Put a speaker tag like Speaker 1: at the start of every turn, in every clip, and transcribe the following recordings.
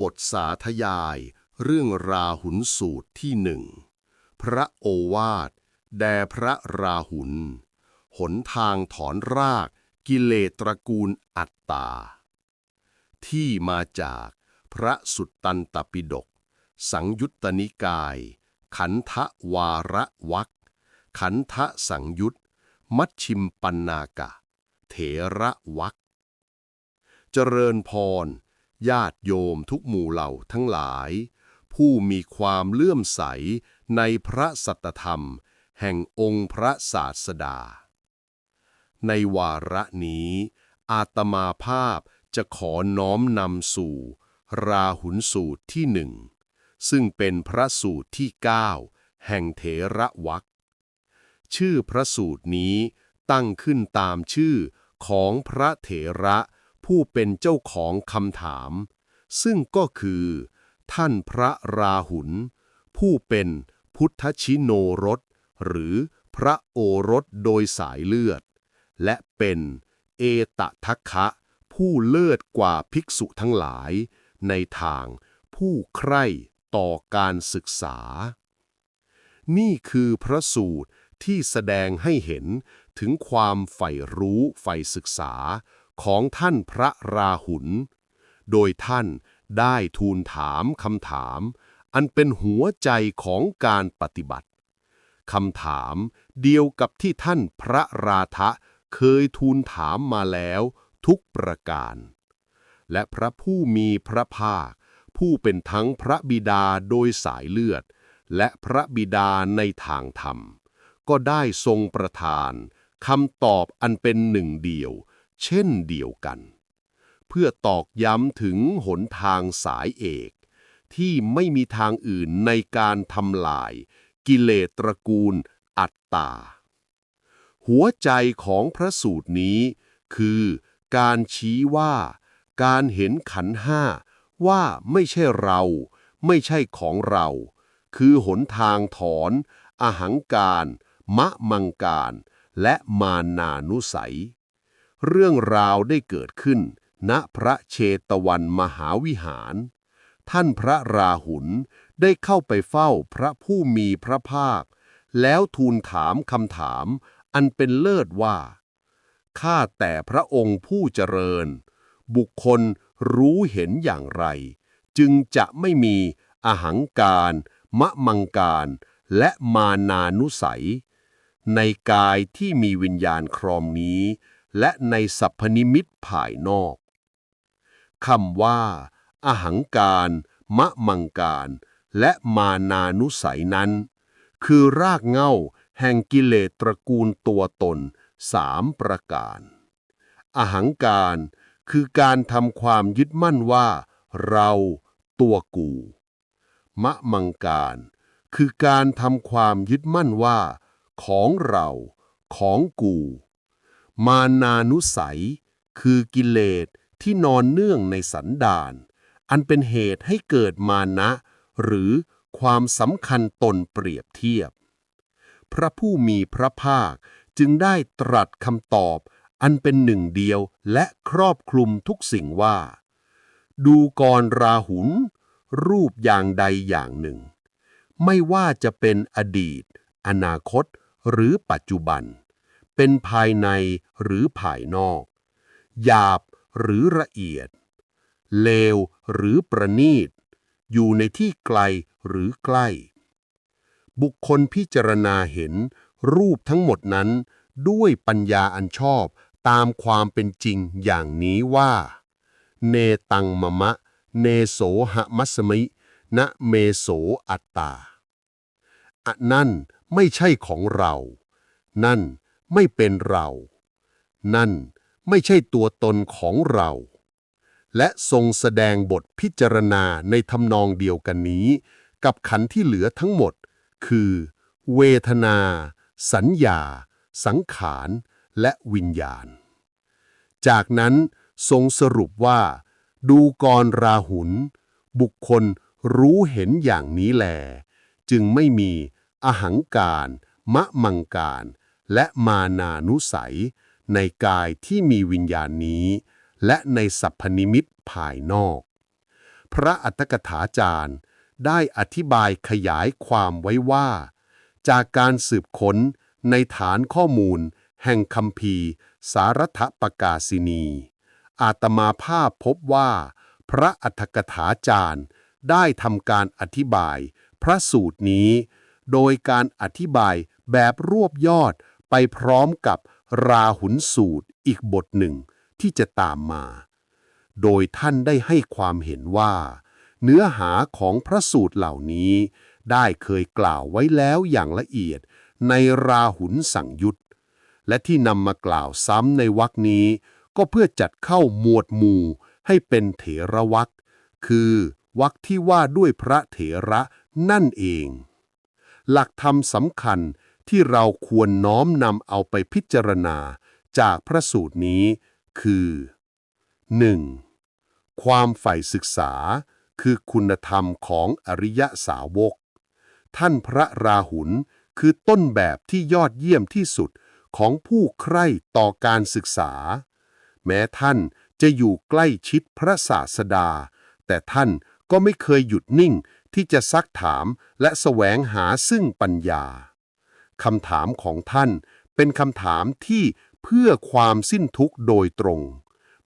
Speaker 1: บทสาธยาย เรื่องราหุลสูตรที่หนึ่ง พระโอวาท แด่พระราหุล หนทางถอนรากกิเลสตระกูลอัตตา ที่มาจากพระสุตตันตปิฎก สังยุตตนิกาย ขันธวาระวักขันธสังยุตมัชชิมปันนากะ เถระวักเจริญพร ญาติโยมทุกหมู่เหล่าทั้งหลาย ผู้มีความเลื่อมใสในพระสัตธรรม แห่งองค์พระศาสดา ในวาระนี้ อาตมาภาพจะขอน้อมนำสู่ ราหุลสูตรที่หนึ่ง ซึ่งเป็นพระสูตรที่ 9 แห่งเถระวักชื่อพระสูตรนี้ตั้งขึ้นตามชื่อของพระเถระ ผู้เป็นเจ้าของคำถาม ซึ่งก็คือ ท่านพระราหุลผู้เป็นพุทธชิโนรส หรือพระโอรสโดยสายเลือด และเป็นเอตทัคคะ ผู้เลิศกว่าภิกษุทั้งหลาย ในทางผู้ใคร่ต่อการศึกษา นี่คือพระสูตรที่แสดงให้เห็นถึงความใฝ่รู้ใฝ่ศึกษา ของท่านพระราหุล โดยท่านได้ทูลถามคำถาม อันเป็นหัวใจของการปฏิบัติคำถามเดียวกับที่ท่านพระราธะเคยทูลถามมาแล้วทุกประการ และพระผู้มีพระภาค ผู้เป็นทั้งพระบิดาโดยสายเลือด และพระบิดาในทางธรรม ก็ได้ทรงประทานคำตอบอันเป็นหนึ่งเดียว เช่นเดียวกัน เพื่อตอกย้ำถึงหนทางสายเอก ที่ไม่มีทางอื่นในการทำลาย กิเลสตระกูลอัตตา หัวใจของพระสูตรนี้ คือการชี้ว่า การเห็นขันห้าว่าไม่ใช่เรา ไม่ใช่ของเรา คือหนทางถอน อหังการ มะมังการ และมานานุสัย เรื่องราวได้เกิดขึ้น ณพระเชตวันมหาวิหาร ท่านพระราหุลได้เข้าไปเฝ้าพระผู้มีพระภาค แล้วทูลถามคำถามอันเป็นเลิศว่า ข้าแต่พระองค์ผู้เจริญ บุคคลรู้เห็นอย่างไร จึงจะไม่มีอหังการ มะมังการ และมานานุสัย ในกายที่มีวิญญาณครองนี้ และในสัพพนิมิตภายนอกคำว่า อหังการ มะมังการ และมานานุสัยนั้น คือรากเหง้าแห่งกิเลสตระกูลตัวตนสามประการ อหังการคือการทำความยึดมั่นว่า เราตัวกู มะมังการ คือการทำความยึดมั่นว่า ของเรา ของกู มานานุสัย คือกิเลสที่นอนเนื่องในสันดาน อันเป็นเหตุให้เกิดมานะ หรือความสำคัญตนเปรียบเทียบ พระผู้มีพระภาคจึงได้ตรัสคำตอบ อันเป็นหนึ่งเดียวและครอบคลุมทุกสิ่งว่า ดูกรราหุลรูปอย่างใดอย่างหนึ่ง ไม่ว่าจะเป็นอดีต อนาคต หรือปัจจุบัน เป็นภายในหรือภายนอก หยาบหรือละเอียด เลวหรือประณีต อยู่ในที่ไกลหรือใกล้ บุคคลพิจารณาเห็นรูปทั้งหมดนั้น ด้วยปัญญาอันชอบตามความเป็นจริงอย่างนี้ว่า เนตังมะมะ เนโสหะมัสมินะเมโสอัตตาอันนั่นไม่ใช่ของเรา นั่น ไม่เป็นเรา นั่นไม่ใช่ตัวตนของเรา และทรงแสดงบทพิจารณาในทำนองเดียวกันนี้ กับขันที่เหลือทั้งหมด คือ เวทนา สัญญา สังขาร และวิญญาณ จากนั้นทรงสรุปว่า ดูกรราหุล บุคคลรู้เห็นอย่างนี้แล จึงไม่มีอหังการ มะมังการ และมานานุสัย ในกายที่มีวิญญาณนี้ และในสัพพนิมิตภายนอก พระอัตถกถาจารย์ ได้อธิบายขยายความไว้ว่า จากการสืบค้นในฐานข้อมูล แห่งคัมภีร์สารัฐปกาศินี อาตมาภาพพบว่า พระอัฏฐกถาจารย์ ได้ทำการอธิบาย พระสูตรนี้ โดยการอธิบายแบบรวบยอด ไปพร้อมกับราหุนสูตรอีกบทหนึ่งที่จะตามมา โดยท่านได้ให้ความเห็นว่า เนื้อหาของพระสูตรเหล่านี้ ได้เคยกล่าวไว้แล้วอย่างละเอียดในราหุนสังยุตและที่นำมากล่าวซ้ำในวรรคนี้ ก็เพื่อจัดเข้าหมวดหมู่ให้เป็นเถระวรรคคือวรรคที่ว่าด้วยพระเถระนั่นเอง หลักธรรมสำคัญ ที่เราควรน้อมนำเอาไปพิจารณาจากพระสูตรนี้คือ 1. ความใฝ่ศึกษาคือคุณธรรมของอริยสาวก ท่านพระราหุลคือต้นแบบที่ยอดเยี่ยมที่สุดของผู้ใคร่ต่อการศึกษา แม้ท่านจะอยู่ใกล้ชิดพระศาสดา แต่ท่านก็ไม่เคยหยุดนิ่งที่จะซักถามและแสวงหาซึ่งปัญญา คำถามของท่าน เป็นคำถามที่เพื่อความสิ้นทุกข์โดยตรง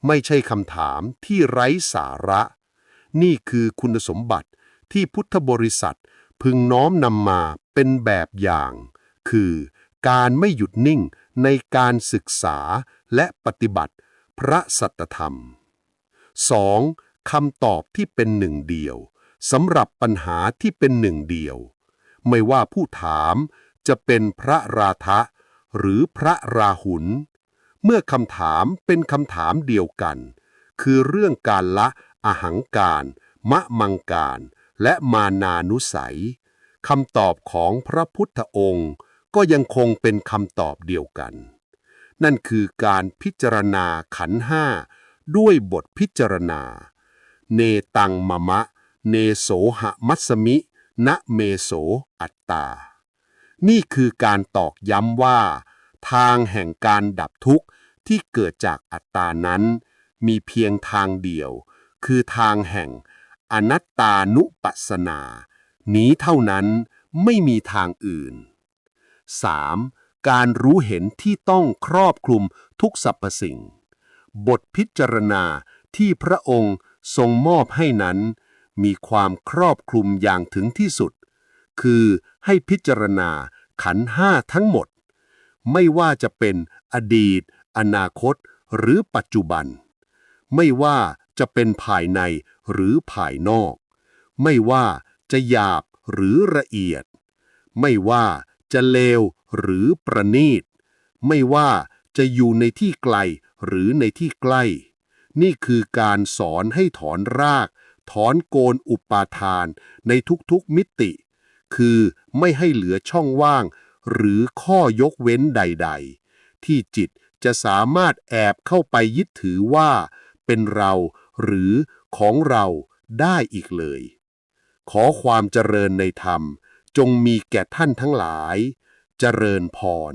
Speaker 1: ไม่ใช่คำถามที่ไร้สาระ นี่คือคุณสมบัติที่พุทธบริษัทพึงน้อมนำมาเป็นแบบอย่าง คือการไม่หยุดนิ่งในการศึกษาและปฏิบัติพระสัตธรรม 2. คำตอบที่เป็นหนึ่งเดียวสำหรับปัญหาที่เป็นหนึ่งเดียว ไม่ว่าผู้ถาม จะเป็นพระราธะ หรือพระราหุล เมื่อคำถามเป็นคำถามเดียวกัน คือเรื่องการละอหังการ มะมังการ และมานานุสัยคำตอบของพระพุทธองค์ ก็ยังคงเป็นคำตอบเดียวกัน นั่นคือการพิจารณาขันห้าด้วยบทพิจารณา เนตังมะมะ เนโสหะมัสมิ ณเมโสอัตตา นี่คือการตอกย้ำว่า ทางแห่งการดับทุกข์ที่เกิดจากอัตตานั้น มีเพียงทางเดียว คือทางแห่งอนัตตานุปัสสนา นี้เท่านั้นไม่มีทางอื่น 3. การรู้เห็นที่ต้องครอบคลุมทุกสรรพสิ่ง บทพิจารณาที่พระองค์ทรงมอบให้นั้น มีความครอบคลุมอย่างถึงที่สุด คือให้พิจารณาขันห้าทั้งหมด ไม่ว่าจะเป็นอดีต อนาคต หรือปัจจุบัน ไม่ว่าจะเป็นภายในหรือภายนอก ไม่ว่าจะหยาบหรือละเอียด ไม่ว่าจะเลวหรือประณีต ไม่ว่าจะอยู่ในที่ไกลหรือในที่ใกล้ นี่คือการสอนให้ถอนราก ถอนโกนอุปาทานในทุกๆมิติ คือไม่ให้เหลือช่องว่าง หรือข้อยกเว้นใด ๆ ที่จิตจะสามารถแอบเข้าไปยึดถือว่า เป็นเราหรือของเราได้อีกเลย ขอความเจริญในธรรม จงมีแก่ท่านทั้งหลาย เจริญพร